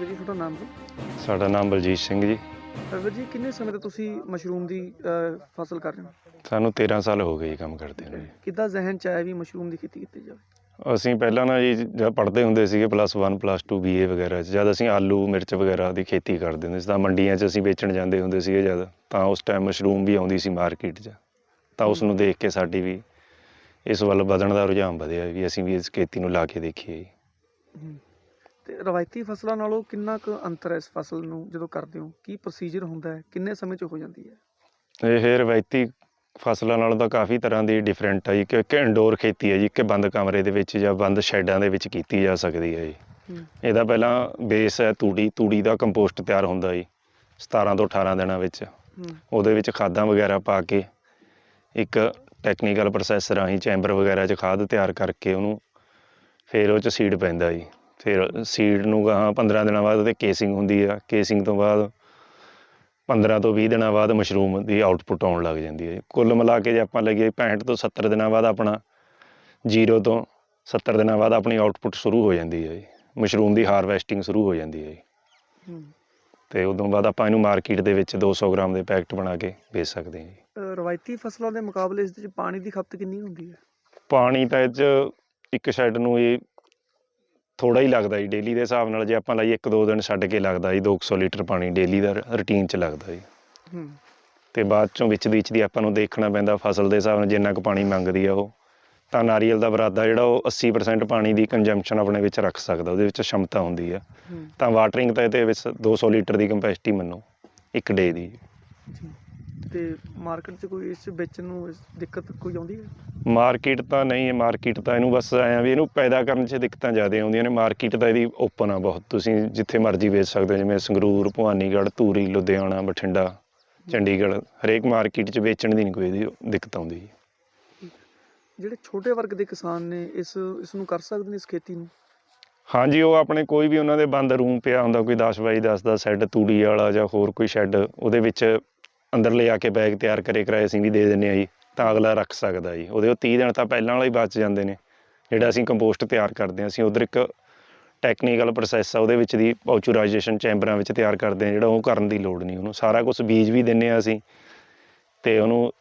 ਵੀਰ ਜੀ ਤੁਹਾਡਾ ਨਾਮ ਜੀ ਸਾਡਾ ਨਾਮ ਬਲਜੀਤ ਸਿੰਘ ਜੀ। ਵੀਰ ਜੀ ਕਿੰਨੇ ਸਮੇਂ ਤੋਂ ਤੁਸੀਂ ਮਸ਼ਰੂਮ ਦੀ ਅਹ, ਫਸਲ ਕਰ ਰਹੇ ਹੋ? ਸਾਨੂੰ 13 ਸਾਲ ਹੋ ਗਏ ਜੀ ਕੰਮ ਕਰਦੇ ਨੂੰ ਜੀ। ਕਿੱਦਾਂ ਜ਼ਿਹਨ ਚ ਆਇਆ ਵੀ ਮਸ਼ਰੂਮ ਦੀ ਖੇਤੀ ਕੀਤੀ ਜਾਵੇ? ਅਸੀਂ ਪਹਿਲਾਂ ਨਾ ਜੀ ਜਦ ਪੜ੍ਹਦੇ ਹੁੰਦੇ ਸੀਗੇ ਪਲੱਸ 1 ਪਲੱਸ 2 ਬੀਏ ਵਗੈਰਾ 'ਚ ਜਦ ਅਸੀਂ ਆਲੂ ਮਿਰਚ ਵਗੈਰਾ ਦੀ ਖੇਤੀ ਕਰਦੇ ਹੁੰਦੇ ਸੀ ਤਾਂ ਮੰਡੀਆਂ 'ਚ ਅਸੀਂ ਵੇਚਣ ਜਾਂਦੇ ਹੁੰਦੇ ਸੀਗੇ ਜਦ ਤਾਂ ਉਸ ਟਾਈਮ ਮਸ਼ਰੂਮ ਵੀ ਆਉਂਦੀ ਸੀ ਮਾਰਕੀਟ 'ਚ। ਤਾਂ ਉਸ ਨੂੰ ਦੇਖ ਕੇ ਸਾਡੀ ਵੀ ਇਸ ਵੱਲ ਵਧਣ ਦਾ ਰੁਝਾਨ ਵਧਿਆ ਵੀ ਅਸੀਂ ਵੀ ਇਸ ਖੇਤੀ ਨੂੰ ਲਾ ਕੇ ਦੇਖੀਏ ਜੀ। ਤੇ ਰਵਾਇਤੀ ਫਸਲਾਂ ਨਾਲੋਂ ਕਿੰਨਾ ਕੁ ਅੰਤਰ ਹੈ ਇਸ ਫਸਲ ਨੂੰ ਜਦੋਂ ਕਰਦੇ ਹੋ? ਕੀ ਪ੍ਰੋਸੀਜਰ ਹੁੰਦਾ ਹੈ? ਕਿੰਨੇ ਸਮੇਂ ਚ ਹੋ ਜਾਂਦੀ ਹੈ? ਇਹ ਰਵਾਇਤੀ ਫਸਲਾਂ ਨਾਲੋਂ ਤਾਂ ਕਾਫੀ ਤਰ੍ਹਾਂ ਦੀ ਡਿਫਰੈਂਟ ਹੈ ਜੀ ਕਿ ਇੱਕ ਇੰਡੋਰ ਖੇਤੀ ਹੈ ਜੀ ਕਿ ਬੰਦ ਕਮਰੇ ਦੇ ਵਿੱਚ ਜਾਂ ਬੰਦ ਸ਼ੈਡਾਂ ਦੇ ਵਿੱਚ ਕੀਤੀ ਜਾ ਸਕਦੀ ਹੈ ਜੀ। ਇਹਦਾ ਪਹਿਲਾਂ ਬੇਸ ਹੈ ਤੂੜੀ ਤੂੜੀ ਦਾ ਕੰਪੋਸਟ ਤਿਆਰ ਹੁੰਦਾ ਜੀ 17 ਤੋਂ 18 ਦਿਨਾਂ ਵਿੱਚ। ਉਹਦੇ ਵਿੱਚ ਖਾਦਾਂ ਵਗੈਰਾ ਪਾ ਕੇ ਇੱਕ ਟੈਕਨੀਕਲ ਪ੍ਰੋਸੈਸ ਰਾਹੀਂ ਚੈਂਬਰ ਵਗੈਰਾ 'ਚ ਖਾਦ ਤਿਆਰ ਕਰਕੇ ਉਹਨੂੰ ਫਿਰ ਉਹ 'ਚ ਸੀਡ ਪੈਂਦਾ ਜੀ। ਫਿਰ ਸੀਡ ਨੂੰ ਗਾਹਾਂ 15 ਦਿਨਾਂ ਬਾਅਦ ਉਹਦੇ ਕੇਸਿੰਗ ਹੁੰਦੀ ਆ। ਕੇਸਿੰਗ ਤੋਂ ਬਾਅਦ 15 ਤੋਂ 20 ਦਿਨਾਂ ਬਾਅਦ ਮਸ਼ਰੂਮ ਦੀ ਆਊਟਪੁੱਟ ਆਉਣ ਲੱਗ ਜਾਂਦੀ ਹੈ। ਕੁੱਲ ਮਿਲਾ ਕੇ ਜੇ ਆਪਾਂ ਲਈਏ 65 ਤੋਂ 70 ਦਿਨਾਂ ਬਾਅਦ ਆਪਣਾ ਜ਼ੀਰੋ ਤੋਂ 70 ਦਿਨਾਂ ਬਾਅਦ ਆਪਣੀ ਆਊਟਪੁੱਟ ਸ਼ੁਰੂ ਹੋ ਜਾਂਦੀ ਹੈ ਜੀ। ਮਸ਼ਰੂਮ ਦੀ ਹਾਰਵੈਸਟਿੰਗ ਸ਼ੁਰੂ ਹੋ ਜਾਂਦੀ ਹੈ ਜੀ। ਤੇ ਉਦੋਂ ਬਾਅਦ ਆਪਾਂ ਇਹਨੂੰ ਮਾਰਕੀਟ ਦੇ ਵਿੱਚ 200 ਗ੍ਰਾਮ ਦੇ ਪੈਕਟ ਬਣਾ ਕੇ ਵੇਚ ਸਕਦੇ ਹਾਂ ਜੀ। ਰਵਾਇਤੀ ਫਸਲਾਂ ਦੇ ਮੁਕਾਬਲੇ ਇਸ ਵਿੱਚ ਪਾਣੀ ਦੀ ਖਪਤ ਕਿੰਨੀ ਹੁੰਦੀ ਹੈ? ਪਾਣੀ ਤਾਂ ਇਹ 'ਚ ਇੱਕ ਸ਼ੈੱਡ ਨੂੰ ਇਹ ਥੋੜਾ ਹੀ ਲੱਗਦਾ ਜੀ ਡੇਲੀ ਦੇ ਹਿਸਾਬ ਨਾਲ ਜੇ ਆਪਾਂ ਲਾਈਏ ਇੱਕ ਦੋ ਦਿਨ ਛੱਡ ਕੇ ਲੱਗਦਾ ਜੀ 200 ਲੀਟਰ ਪਾਣੀ ਡੇਲੀ ਦਾ ਰੁਟੀਨ 'ਚ ਲੱਗਦਾ ਜੀ। ਹੂੰ। ਤੇ ਬਾਅਦ ਚੋਂ ਵਿੱਚ ਵਿੱਚ ਦੀ ਆਪਾਂ ਨੂੰ ਦੇਖਣਾ ਪੈਂਦਾ ਫਸਲ ਦੇ ਹਿਸਾਬ ਨਾਲ ਜਿੰਨਾ ਕੁ ਪਾਣੀ ਮੰਗਦੀ ਆ ਉਹ। ਤਾਂ ਨਾਰੀਅਲ ਦਾ ਬਰਾਦਾ ਜਿਹੜਾ ਉਹ 80% ਪਾਣੀ ਦੀ ਕੰਜ਼ੰਪਸ਼ਨ ਆਪਣੇ ਵਿੱਚ ਰੱਖ ਸਕਦਾ ਉਹਦੇ ਵਿੱਚ ਸ਼ਮਤਾ ਹੁੰਦੀ ਆ। ਤਾਂ ਵਾਟਰਿੰਗ ਤਾਂ ਇਹਦੇ ਵਿੱਚ 200 ਲੀਟਰ ਦੀ ਕੈਪੈਸਿਟੀ ਮੰਨੋ ਇੱਕ ਡੇ ਦੀ। ਤੇ ਮਾਰਕੀਟ 'ਚ ਕੋਈ ਇਸ ਵੇਚਣ ਨੂੰ ਇਸ ਦਿੱਕਤ ਕੋਈ ਆਉਂਦੀ ਹੈ? ਮਾਰਕੀਟ ਤਾਂ ਨਹੀਂ ਹੈ ਮਾਰਕੀਟ ਤਾਂ ਇਹਨੂੰ ਬਸ ਐਂ ਆ ਵੀ ਇਹਨੂੰ ਪੈਦਾ ਕਰਨ 'ਚ ਦਿੱਕਤਾਂ ਜ਼ਿਆਦਾ ਆਉਂਦੀਆਂ ਨੇ। ਮਾਰਕੀਟ ਤਾਂ ਇਹਦੀ ਓਪਨ ਆ ਬਹੁਤ। ਤੁਸੀਂ ਜਿੱਥੇ ਮਰਜ਼ੀ ਵੇਚ ਸਕਦੇ ਹੋ ਜਿਵੇਂ ਸੰਗਰੂਰ ਭਵਾਨੀਗੜ੍ਹ ਧੂਰੀ ਲੁਧਿਆਣਾ ਬਠਿੰਡਾ ਚੰਡੀਗੜ੍ਹ ਹਰੇਕ ਮਾਰਕੀਟ 'ਚ ਵੇਚਣ ਦੀ ਨਹੀਂ ਕੋਈ ਇਹਦੀ ਦਿੱਕਤ ਆਉਂਦੀ। ਜਿਹੜੇ ਛੋਟੇ ਵਰਗ ਦੇ ਕਿਸਾਨ ਨੇ ਇਸ ਇਸ ਨੂੰ ਕਰ ਸਕਦੇ ਨੇ ਇਸ ਖੇਤੀ ਨੂੰ? ਹਾਂਜੀ ਉਹ ਆਪਣੇ ਕੋਈ ਵੀ ਉਹਨਾਂ ਦੇ ਬੰਦ ਰੂਮ ਪਿਆ ਹੁੰਦਾ ਕੋਈ 10 ਬਾਈ 10 ਦਾ ਸ਼ੈੱਡ ਤੂੜੀ ਵਾਲਾ ਜਾਂ ਹੋਰ ਕੋਈ ਸ਼ੈੱਡ ਉਹਦੇ ਵਿੱਚ ਅੰਦਰ ਲਿਆ ਕੇ ਬੈਗ ਤਿਆਰ ਕਰੇ, ਕਰਾਏ ਅਸੀਂ ਵੀ ਦੇ ਦਿੰਨੇ ਆ ਜੀ, ਤਾਂ ਅਗਲਾ ਰੱਖ ਸਕਦਾ ਜੀ। ਉਹਦੇ ਉਹ 30 ਦਿਨ ਤਾਂ ਪਹਿਲਾਂ ਵਾਲਾ ਹੀ ਬਚ ਜਾਂਦੇ ਨੇ, ਜਿਹੜਾ ਅਸੀਂ ਕੰਪੋਸਟ ਤਿਆਰ ਕਰਦੇ ਹਾਂ। ਅਸੀਂ ਉਧਰ ਇੱਕ ਟੈਕਨੀਕਲ ਪ੍ਰੋਸੈਸ ਆ, ਉਹਦੇ ਵਿੱਚ ਦੀ ਪਾਉਚਰਾਈਜੇਸ਼ਨ ਚੈਂਬਰਾਂ ਵਿੱਚ ਤਿਆਰ ਕਰਦੇ ਹਾਂ, ਜਿਹੜਾ ਉਹ ਕਰਨ ਦੀ ਲੋੜ ਨਹੀਂ ਉਹਨੂੰ। ਸਾਰਾ ਕੁਝ ਬੀਜ ਵੀ ਦਿੰਨੇ ਆ ਅਸੀਂ, ਤੇ ਉਹਨੂੰ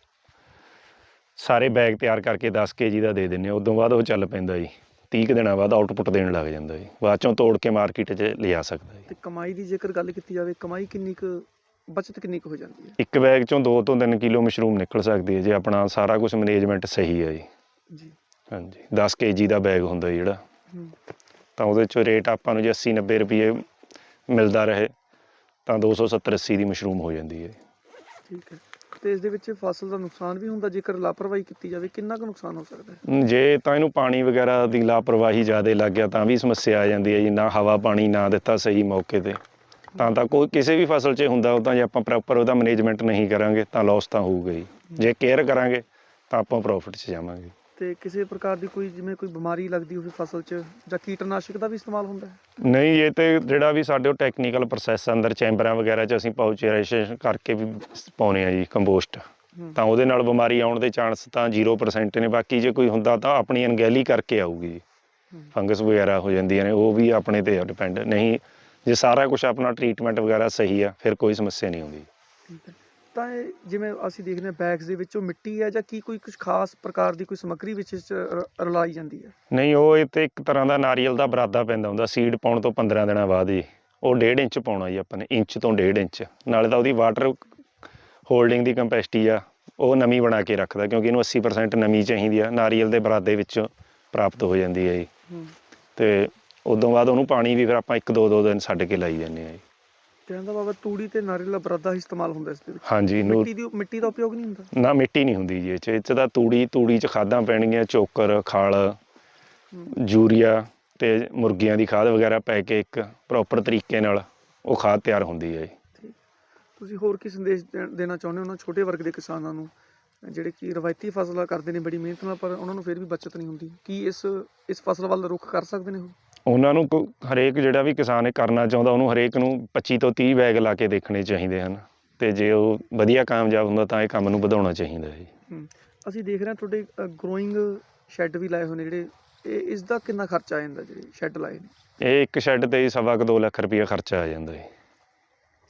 ਸਾਰੇ ਬੈਗ ਤਿਆਰ ਕਰਕੇ 10 ਕੇਜੀ ਦਾ ਦੇ ਦਿੰਨੇ ਆ ਉਦੋਂ ਬਾਅਦ ਉਹ ਚੱਲ ਪੈਂਦਾ ਜੀ 30 ਕੁ ਦਿਨਾਂ ਬਾਅਦ ਆਊਟਪੁੱਟ ਦੇਣ ਲੱਗ ਜਾਂਦਾ ਜੀ। ਬਾਅਦ ਚੋਂ ਤੋੜ ਕੇ ਮਾਰਕੀਟ 'ਚ ਲਿਆ ਸਕਦਾ ਜੀ। ਤੇ ਕਮਾਈ ਦੀ ਜੇਕਰ ਗੱਲ ਕੀਤੀ ਜਾਵੇ, ਕਮਾਈ ਕਿੰਨੀ ਕੁ ਬਚਤ ਕਿੰਨੀ ਕੁ ਹੋ ਜਾਂਦੀ ਹੈ? ਇੱਕ ਬੈਗ ਚੋਂ 2 ਤੋਂ 3 ਕਿਲੋ ਮਸ਼ਰੂਮ ਨਿਕਲ ਸਕਦੀ ਹੈ ਜੇ। ਆਪਣਾ ਸਾਰਾ ਕੁਝ ਮੈਨੇਜਮੈਂਟ ਸਹੀ ਹੈ ਜੀ। ਜੀ। ਹਾਂਜੀ। 10 ਕੇਜੀ ਦਾ ਬੈਗ ਹੁੰਦਾ ਜਿਹੜਾ। ਤਾਂ ਉਹਦੇ ਚੋਂ ਰੇਟ ਆਪਾਂ ਨੂੰ ਜੇ 80 90 ਰੁਪਏ ਮਿਲਦਾ ਰਹੇ ਤਾਂ 270 80 ਦੀ ਮਸ਼ਰੂਮ ਹੋ ਜਾਂਦੀ ਹੈ ਠੀਕ ਹੈ। ਤੇ ਇਸ ਦੇ ਵਿੱਚ ਫਸਲ ਦਾ ਨੁਕਸਾਨ ਵੀ ਹੁੰਦਾ ਜੇਕਰ ਲਾਪਰਵਾਹੀ ਕੀਤੀ ਜਾਵੇ ਕਿੰਨਾ ਕੁ ਨੁਕਸਾਨ ਹੋ ਸਕਦਾ ਹੈ? ਜੇ ਤਾਂ ਇਹਨੂੰ ਪਾਣੀ ਵਗੈਰਾ ਦੀ ਲਾਪਰਵਾਹੀ ਜ਼ਿਆਦਾ ਲੱਗ ਗਿਆ ਤਾਂ ਵੀ ਸਮੱਸਿਆ ਆ ਜਾਂਦੀ ਹੈ ਜੀ। ਨਾ ਹਵਾ ਪਾਣੀ ਨਾ ਦਿੱਤਾ ਸਹੀ ਮੌਕੇ ਤੇ। ਤਾਂ ਤਾਂ ਕੋਈ ਕਿਸੇ ਵੀ ਫਸਲ 'ਚ ਹੁੰਦਾ ਉਹ ਤਾਂ ਜੇ ਆਪਾਂ ਪ੍ਰੋਪਰ ਉਹਦਾ ਮੈਨੇਜਮੈਂਟ ਨਹੀਂ ਕਰਾਂਗੇ ਤਾਂ ਲਾਸ ਤਾਂ ਹੋਊਗਾ ਹੀ। ਜੇ ਕੇਅਰ ਕਰਾਂਗੇ ਤਾਂ ਆਪਾਂ ਪ੍ਰੋਫਿਟ 'ਚ ਜਾਵਾਂਗੇ। ਤੇ ਕਿਸੇ ਪ੍ਰਕਾਰ ਦੀ ਕੋਈ ਜਿਵੇਂ ਕੋਈ ਬਿਮਾਰੀ ਲੱਗਦੀ ਹੋਵੇ ਫਸਲ 'ਚ ਜਾਂ ਕੀਟਨਾਸ਼ਕ ਦਾ ਵੀ ਇਸਤੇਮਾਲ ਹੁੰਦਾ ਹੈ? ਨਹੀਂ ਇਹ ਤੇ ਜਿਹੜਾ ਵੀ ਸਾਡੇ ਟੈਕਨੀਕਲ ਪ੍ਰੋਸੈਸ ਅੰਦਰ ਚੈਂਬਰਾਂ ਵਗੈਰਾ 'ਚ ਅਸੀਂ ਪਾਉਚਰਾਈਜੇਸ਼ਨ ਕਰਕੇ ਵੀ ਪਾਉਨੇ ਆ ਜੀ ਕੰਪੋਸਟ। ਤਾਂ ਉਹਦੇ ਨਾਲ ਬਿਮਾਰੀ ਆਉਣ ਦੇ ਚਾਂਸ ਤਾਂ 0% ਨੇ ਬਾਕੀ ਜੇ ਕੋਈ ਹੁੰਦਾ ਤਾਂ ਆਪਣੀ ਅਣਗਹਿਲੀ ਕਰਕੇ ਆਊਗੀ। ਫੰਗਸ ਵਗੈਰਾ ਹੋ ਜਾਂਦੀਆਂ ਨੇ ਉਹ ਵੀ ਆਪਣੇ ਤੇ ਡਿਪੈਂਡ ਨਹੀਂ ਜੇ ਸਾਰਾ ਕੁਝ ਆਪਣਾ ਟ੍ਰੀਟਮੈਂਟ ਵਗੈਰਾ ਸਹੀ ਆ ਫਿਰ ਕੋਈ ਸਮੱਸਿਆ ਨਹੀਂ ਆਉਂਦੀ ਠੀਕ ਹੈ। ਤਾਂ ਇਹ ਜਿਵੇਂ ਅਸੀਂ ਦੇਖਦੇ ਹਾਂ ਬੈਗਸ ਦੇ ਵਿੱਚੋਂ ਮਿੱਟੀ ਹੈ ਜਾਂ ਕੀ ਕੋਈ ਕੁਝ ਖਾਸ ਪ੍ਰਕਾਰ ਦੀ ਕੋਈ ਸਮੱਗਰੀ ਵਿੱਚ ਇਸ 'ਚ ਰ- ਰਲਾਈ ਜਾਂਦੀ ਹੈ? ਨਹੀਂ ਉਹ ਇਹ ਤੇ ਇੱਕ ਤਰ੍ਹਾਂ ਦਾ ਨਾਰੀਅਲ ਦਾ ਬਰਾਦਾ ਪੈਂਦਾ ਹੁੰਦਾ ਸੀਡ ਪਾਉਣ ਤੋਂ 15 ਦਿਨਾਂ ਬਾਅਦ ਜੀ ਉਹ 1.5 ਇੰਚ ਪਾਉਣਾ ਜੀ ਆਪਾਂ ਨੇ ਇੰਚ ਤੋਂ 1.5 ਇੰਚ। ਨਾਲੇ ਤਾਂ ਉਹਦੀ ਵਾਟਰ ਹੋਲਡਿੰਗ ਦੀ ਕੰਪੈਸਿਟੀ ਆ ਉਹ ਨਮੀ ਬਣਾ ਕੇ ਰੱਖਦਾ ਕਿਉਂਕਿ ਇਹਨੂੰ 80% ਨਮੀ ਚਾਹੀਦੀ ਆ ਨਾਰੀਅਲ ਦੇ ਬਰਾਦੇ ਵਿੱਚ ਪ੍ਰਾਪਤ ਹੋ ਜਾਂਦੀ ਹੈ ਜੀ। ਤੇ ਉਦੋਂ ਬਾਅਦ ਉਹਨੂੰ ਪਾਣੀ ਵੀ ਫਿਰ ਆਪਾਂ ਇੱਕ ਦੋ ਦੋ ਦਿਨ ਛੱਡ ਕੇ ਲਾਈ ਜਾਂਦੇ ਆ ਜੀ। ਕਹਿਣ ਦਾ ਬਾਬਾ ਤੂੜੀ ਤੇ ਨਾਰੀਅਲ ਦਾ ਬਰਾਦਾ ਹੀ ਇਸਤੇਮਾਲ ਹੁੰਦਾ ਇਸ ਦੇ ਵਿੱਚ ਹਾਂਜੀ ਨੂੰ ਮਿੱਟੀ ਦੀ ਮਿੱਟੀ ਦਾ ਉਪਯੋਗ ਨਹੀਂ ਹੁੰਦਾ? ਨਾ ਮਿੱਟੀ ਨਹੀਂ ਹੁੰਦੀ ਜੀ ਇਹ 'ਚ ਇਹ 'ਚ ਤਾਂ ਤੂੜੀ ਤੂੜੀ 'ਚ ਖਾਦਾਂ ਪੈਣਗੀਆਂ ਚੋਕਰ ਖਲ। ਯੂਰੀਆ ਤੇ ਮੁਰਗੀਆਂ ਦੀ ਖਾਦ ਵਗੈਰਾ ਪੈ ਕੇ ਇੱਕ ਪ੍ਰੋਪਰ ਤਰੀਕੇ ਨਾਲ ਉਹ ਖਾਦ ਤਿਆਰ ਹੁੰਦੀ ਹੈ ਜੀ। ਤੁਸੀਂ ਹੋਰ ਕੀ ਸੰਦੇਸ਼ ਦੇ- ਦੇਣਾ ਚਾਹੁੰਦੇ ਹੋ ਉਹਨਾਂ ਛੋਟੇ ਵਰਗ ਦੇ ਕਿਸਾਨਾਂ ਨੂੰ? ਜਿਹੜੇ ਕਿ ਰਵਾਇਤੀ ਫਸਲਾਂ ਕਰਦੇ ਨੇ ਬੜੀ ਮਿਹਨਤ ਨਾਲ ਪਰ ਉਹਨਾਂ ਨੂੰ ਫਿਰ ਵੀ ਬਚਤ ਨਹੀਂ ਹੁੰਦੀ। ਕੀ ਇਸ ਇਸ ਫਸਲ ਵੱਲ ਰੁਖ ਕਰ ਸਕਦੇ ਨੇ ਉਹ? ਉਹਨਾਂ ਨੂੰ ਹਰੇਕ ਜਿਹੜਾ ਵੀ ਕਿਸਾਨ ਇਹ ਕਰਨਾ ਚਾਹੁੰਦਾ ਉਹਨੂੰ ਹਰੇਕ ਨੂੰ 25 ਤੋਂ 30 ਬੈਗ ਲਾ ਕੇ ਦੇਖਣੇ ਚਾਹੀਦੇ ਹਨ। ਤੇ ਜੇ ਉਹ ਵਧੀਆ ਕਾਮਯਾਬ ਹੁੰਦਾ ਤਾਂ ਇਹ ਕੰਮ ਨੂੰ ਵਧਾਉਣਾ ਚਾਹੀਦਾ ਹੈ ਹੂੰ। ਅਸੀਂ ਦੇਖ ਰਹੇ ਹਾਂ ਤੁਹਾਡੇ ਗਰੋਇੰਗ ਸ਼ੈੱਡ ਵੀ ਲਾਏ ਹੋਏ ਨੇ ਜਿਹੜੇ ਇਹ ਇਸ ਦਾ ਕਿੰਨਾ ਖਰਚਾ ਆ ਜਾਂਦਾ ਜਿਹੜੇ ਸ਼ੈੱਡ ਲਾਏ ਨੇ? ਇਹ ਇੱਕ ਸ਼ੈੱਡ ਤੇ ਹੀ ਸਵਾ ਕੁ 2 ਲੱਖ ਰੁਪਈਆ ਖਰਚਾ ਆ ਜਾਂਦਾ ਜੀ।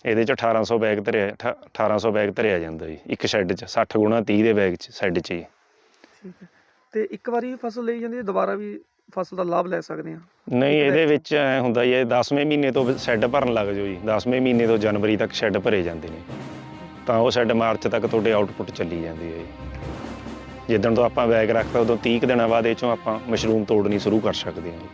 ਇਹਦੇ ਚ 1800 ਬੈਗ ਧਰਿਆ ਅਠਾ- 1800 ਬੈਗ ਧਰਿਆ ਜਾਂਦਾ ਜੀ ਇੱਕ ਸ਼ੈੱਡ ਚ 60 ਗੁਣਾ 30 ਦੇ ਬੈਗ ਚ ਸ਼ੈੱਡ ਚ ਠੀਕ ਹੈ। ਤੇ ਇੱਕ ਵਾਰੀ ਫਸਲ ਲਈ ਜਾਂਦੀ ਹੈ ਦੁਬਾਰਾ ਵੀ ਫਸਲ ਦਾ ਲਾਭ ਲੈ ਸਕਦੇ ਆ ਨਹੀਂ ਇਹਦੇ ਵਿੱਚ ਐ ਹੁੰਦਾ ਜੀ ਇਹ 10ਵੇਂ ਮਹੀਨੇ ਤੋਂ ਸ਼ੈੱਡ ਭਰਨ ਲੱਗ ਜਾਓ ਜੀ। 10ਵੇਂ ਮਹੀਨੇ ਤੋਂ ਜਨਵਰੀ ਤੱਕ ਸ਼ੈੱਡ ਭਰੇ ਜਾਂਦੇ ਨੇ। ਤਾਂ ਉਹ ਸ਼ੈੱਡ ਮਾਰਚ ਤੱਕ ਤੁਹਾਡੇ ਆਊਟਪੁੱਟ ਚੱਲੀ ਜਾਂਦੀ ਹੈ ਜੀ। ਜਿੱਦਣ ਤੋਂ ਆਪਾਂ ਬੈਗ ਰੱਖਤਾ ਉਦੋਂ 30 ਕੁ ਦਿਨਾਂ ਬਾਅਦ ਇਹ ਚੋਂ ਆਪਾਂ ਮਸ਼ਰੂਮ ਤੋੜਨੀ ਸ਼ੁਰੂ ਕਰ ਸਕਦੇ ਹਾਂ ਜੀ।